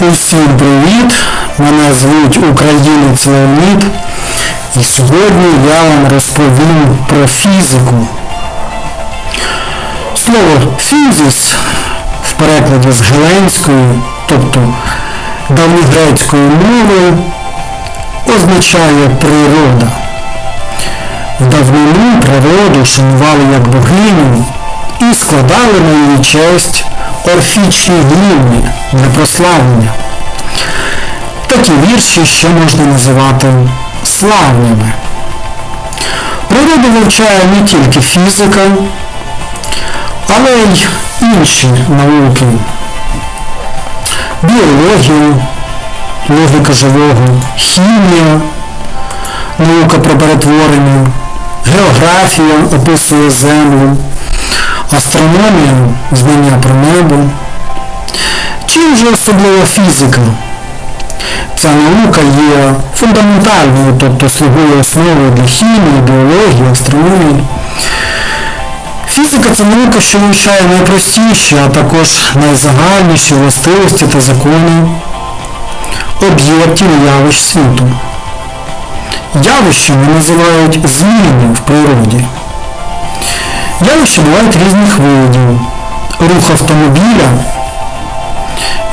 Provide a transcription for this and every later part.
Усім привіт! Мене звуть Українець Леонід і сьогодні я вам розповім про фізику. Слово фізис в перекладі з геленської, тобто давньогрецької мови, означає природа. В давнину природу шанували як богиню і складали на її честь орфічні гімни для прославлення. Такі вірші ще можна називати славними. Природу вивчає не тільки фізика, але й інші науки. Біологія, логіка живого, хімія, наука про перетворення, географія описує землю, астрономія знання про небо. Чим же особлива фізика? Ця наука є фундаментальною, тобто слугує основою для хімії, біології, астрономії. Фізика це наука, що вивчає найпростіші, а також найзагальніші властивості та закони об'єктів і явищ світу. Явищами називають зміни в природі. Явища бувають різних видів. Рух автомобіля,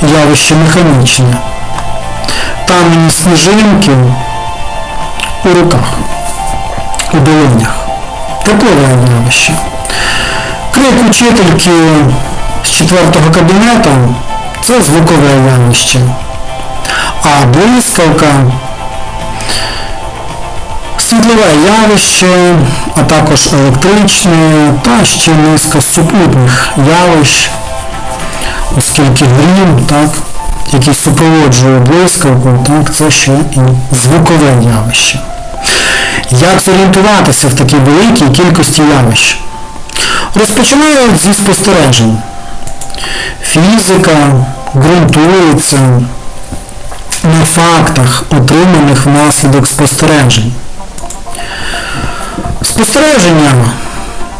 явище механічне, камені сніжинки у руках, у долонях. Такове явище. Крик учительки з четвертого кабінету це звукове явище. А блискавка світлове явище, а також електричне та ще низка супутних явищ, оскільки грім, так, який супроводжує блискавку, так, це ще і звукове явище. Як зорієнтуватися в такій великій кількості явищ? Розпочинають зі спостережень. Фізика ґрунтується на фактах, отриманих внаслідок спостережень. Спостереження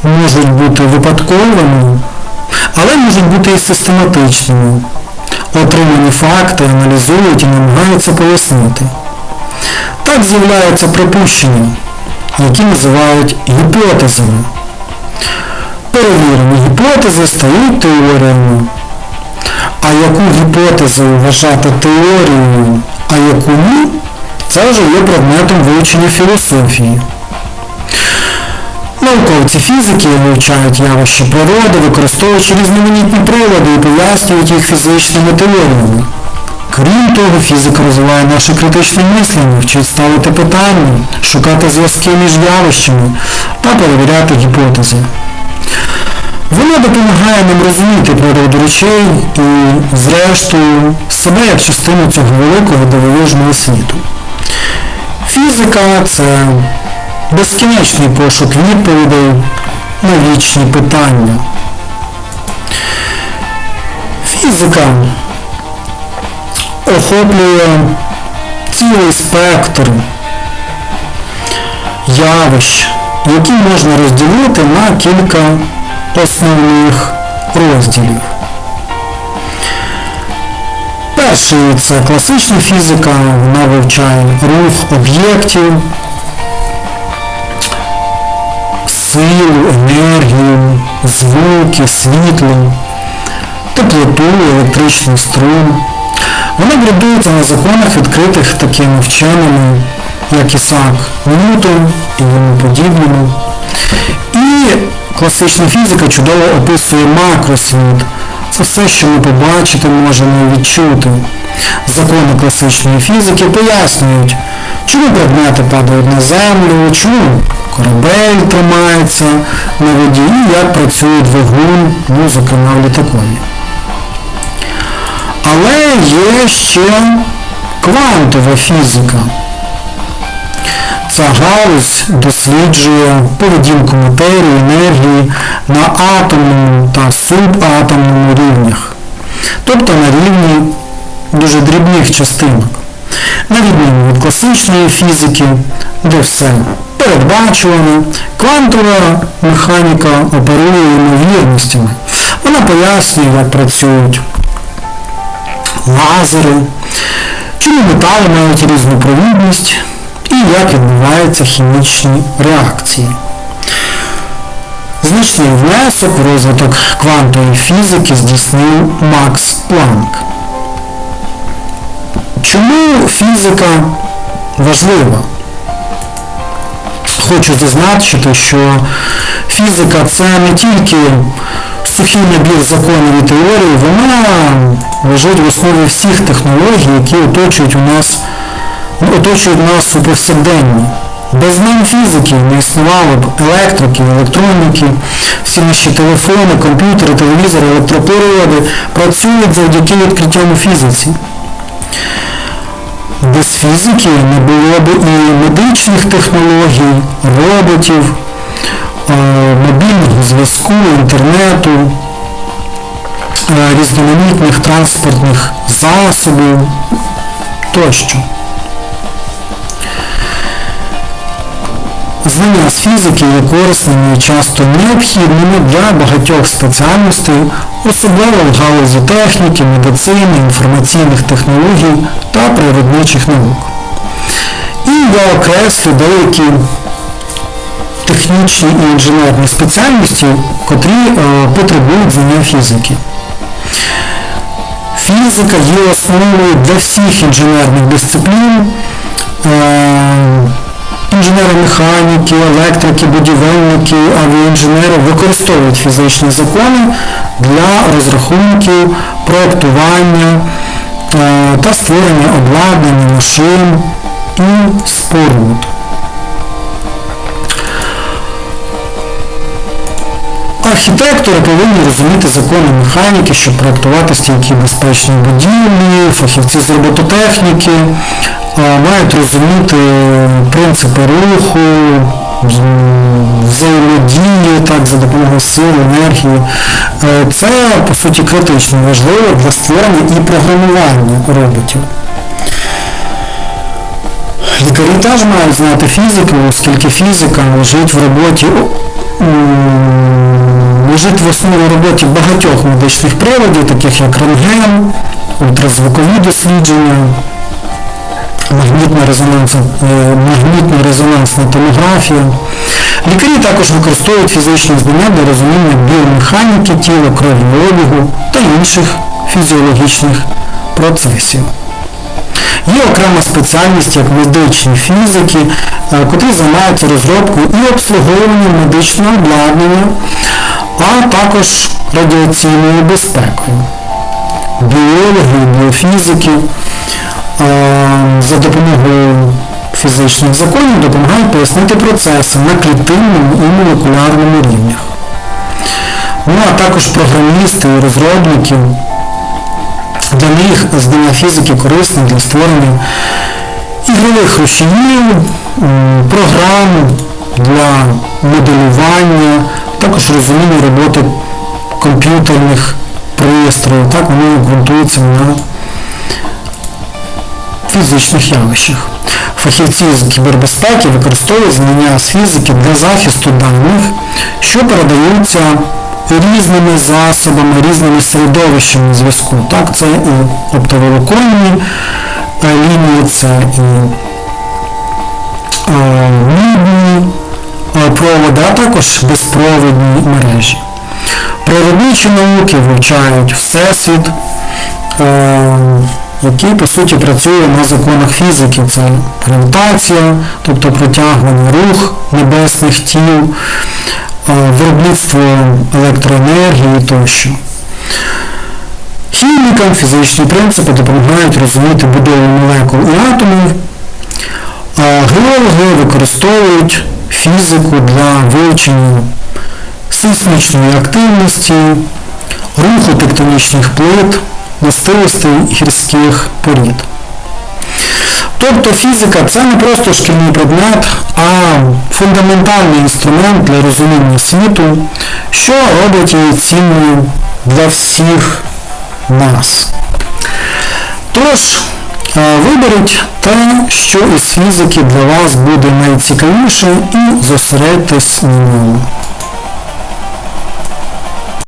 можуть бути випадковими, але можуть бути і систематичними. Отримані факти аналізують і намагаються пояснити. Так з'являються припущення, які називають гіпотезами. Перевірені гіпотези стають теоріями. А яку гіпотезу вважати теорією, а яку ні, це вже є предметом вивчення філософії. Науковці фізики вивчають явища природи, використовуючи різноманітні прилади і пояснюють їх фізичними теоріями. Крім того, фізика розвиває наше критичне мислення, вчить ставити питання, шукати зв'язки між явищами та перевіряти гіпотези. Вона допомагає нам розуміти природу речей і, зрештою, себе як частину цього великого дивовижного світу. Фізика це безкінечний пошук відповідей на вічні питання. Фізика охоплює цілий спектр явищ, які можна розділити на кілька основних розділів. Перший це класична фізика, вона вивчає рух об'єктів, силу, енергію, звуки, світло, теплоту, електричний струм. Вона ґрунтується на законах, відкритих такими вченими, як Ісаак Ньютон і йому подібному. І класична фізика чудово описує макросвіт. Це все, що ми побачити можемо і відчути. Закони класичної фізики пояснюють, чому предмети падають на землю, чому корабель тримається на воді і як працює двигун, ну, зокрема в літакові. Але є ще квантова фізика. Ця галузь досліджує поведінку матерії, енергії на атомному та субатомному рівнях, тобто на рівні дуже дрібних частинок, на відміну від класичної фізики, де все передбачувано, квантова механіка оперує ймовірностями. Вона пояснює, як працюють лазери, чому метали мають різну провідність і як відбуваються хімічні реакції. Значний внесок у розвиток квантової фізики здійснив Макс Планк. Чому фізика важлива? Хочу зазначити, що фізика це не тільки сухий набір законів і теорій, вона лежить в основі всіх технологій, які оточують у нас, оточують нас у повсякденні. Без знань фізики не існувало б електрики, електроніки, всі наші телефони, комп'ютери, телевізори, електроприлади працюють завдяки відкриттям у фізиці. Без фізики не було б і медичних технологій, роботів, е, мобільного зв'язку, інтернету, е, різноманітних транспортних засобів тощо. Знання з фізики є корисними і часто необхідними для багатьох спеціальностей, особливо в галузі техніки, медицини, інформаційних технологій та природничих наук. І я окреслю деякі технічні і інженерні спеціальності, котрі е, потребують знання фізики. Фізика є основою для всіх інженерних дисциплін. Е, Інженери механіки, електрики, будівельники, авіаінженери використовують фізичні закони для розрахунків, проєктування е, та створення обладнання машин і споруд. Архітектори повинні розуміти закони механіки, щоб проєктувати стійкі безпечні будівлі, фахівці з робототехніки мають розуміти принципи руху, взаємодії так, за допомогою сил, енергії. Е, це, по суті, критично важливо для створення і програмування роботів. Лікарі теж мають знати фізику, оскільки фізика лежить в роботі лежить в основі роботи багатьох медичних приладів, таких як рентген, ультразвукові дослідження, магнітно-резонансна е, томографія. Лікарі також використовують фізичні знання для розуміння біомеханіки тіла, кровообігу та інших фізіологічних процесів. Є окрема спеціальність як медичні фізики, е, котрі займаються розробкою і обслуговуванням медичного обладнання, а також радіаційною безпекою. Біологи, біофізики за допомогою фізичних законів допомагають пояснити процеси на клітинному і молекулярному рівнях. Ну а також програмісти і розробники. Для них знання фізики корисне для створення ігрових рушіїв, програм для моделювання, розуміння роботи комп'ютерних пристроїв. Так вони ґрунтуються на фізичних явищах. Фахівці з кібербезпеки використовують знання з фізики для захисту даних, що передаються різними засобами, різними середовищами зв'язку. Так, Це і оптоволоконні е, лінії, це і е, мідні проводи, а також безпровідні мережі. Природничі науки вивчають всесвіт який по суті працює на законах фізики. Це гравітація, тобто протягування рух небесних тіл, виробництво електроенергії тощо. Хімікам фізичні принципи допомагають розуміти будову молекул і атомів. Геологи використовують фізику для вивчення сейсмічної активності, руху тектонічних плит властивостей гірських порід. Тобто фізика це не просто шкільний предмет, а фундаментальний інструмент для розуміння світу, що робить її цінною для всіх нас. Тож, виберіть те, що із фізики для вас буде найцікавіше і зосередьтесь на ньому.